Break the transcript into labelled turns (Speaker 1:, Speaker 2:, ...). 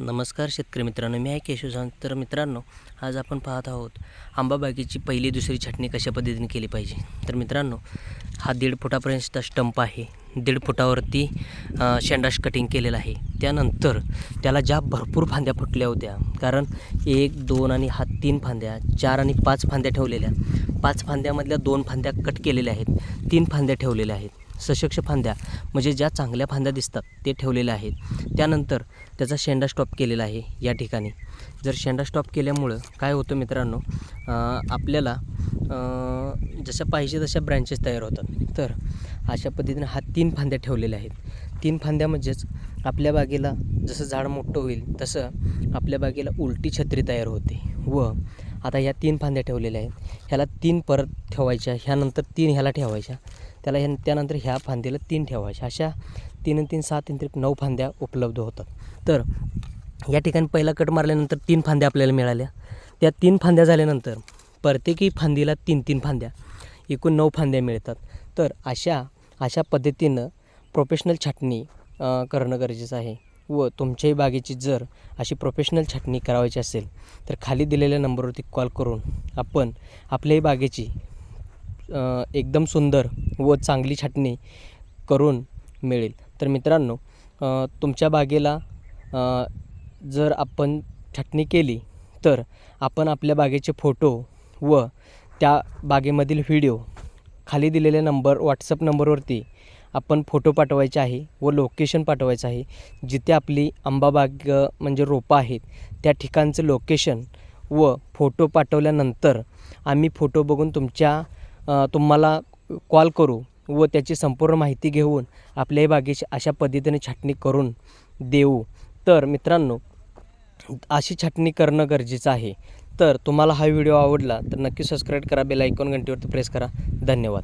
Speaker 1: नमस्कार शेतकरी मित्रांनो मी आहे केशवसान तर मित्रांनो आज आपण पाहत आहोत आंबाबागेची पहिली दुसरी छाटणी कशा पद्धतीने केली पाहिजे? तर मित्रांनो हा दीड फुटापर्यंतचा स्टंप आहे. दीड फुटावरती शेंडाश कटिंग केलेलं आहे. त्यानंतर त्याला ज्या भरपूर फांद्या फुटल्या होत्या कारण एक दोन आणि हा तीन फांद्या चार आणि पाच फांद्या ठेवलेल्या. पाच फांद्यामधल्या दोन फांद्या कट केलेल्या आहेत. तीन फांद्या ठेवलेल्या आहेत. सशक्ष फांद्या म्हणजे ज्या चांगल्या फांद्या दिसतात ते ठेवलेल्या आहेत. त्यानंतर त्याचा शेंडा स्टॉप केलेला आहे या ठिकाणी. जर शेंडा स्टॉप केल्यामुळं काय होतं मित्रांनो आपल्याला जशा पाहिजे तशा ब्रँचेस तयार होतात. तर अशा पद्धतीने हा तीन फांद्या ठेवलेल्या आहेत. तीन फांद्या म्हणजेच आपल्या बागेला जसं झाड मोठं होईल तसं आपल्या बागेला उलटी छत्री तयार होते. व आता ह्या तीन फांद्या ठेवलेल्या आहेत. ह्याला तीन परत ठेवायच्या ह्यानंतर तीन ह्याला ठेवायच्या. त्याला ह्या त्यानंतर ह्या फांदीला तीन ठेवायच्या. अशा तीन तीन सात तीन त्रिक नऊ फांद्या उपलब्ध होतात. तर या ठिकाणी पहिला कट मारल्यानंतर तीन फांद्या आपल्याला मिळाल्या. त्या तीन फांद्या झाल्यानंतर प्रत्येकी फांदीला तीन तीन फांद्या एकूण नऊ फांद्या मिळतात. तर अशा अशा पद्धतीनं प्रोफेशनल छाटणी करणं गरजेचं आहे. व तुमच्याही बागेची जर अशी प्रोफेशनल छाटणी करावायची असेल तर खाली दिलेल्या नंबरवरती कॉल करून आपण आपल्याही बागेची एकदम सुंदर व चांगली छाटणी करून मिळेल. तर मित्रांनो तुमच्या बागेला जर आपण छाटणी केली तर आपण आपल्या बागेचे फोटो व त्या बागेमधील व्हिडिओ खाली दिलेल्या नंबर व्हॉट्सअप नंबरवरती आपण फोटो पाठवायचे आहे व लोकेशन पाठवायचं आहे. जिथे आपली आंबाबाग म्हणजे रोपं आहेत त्या ठिकाणचं लोकेशन व फोटो पाठवल्यानंतर आम्ही फोटो बघून तुमच्या तुम्हाला कॉल करू व त्याची संपूर्ण माहिती घेऊन आपल्याही बागेची अशा पद्धतीने छाटणी करून देऊ. तर मित्रांनो अशी छाटणी करणं गरजेचं आहे. तर तुम्हाला हा व्हिडिओ आवडला तर नक्की सबस्क्राईब करा बेल आयकॉन घंटीवरती प्रेस करा. धन्यवाद.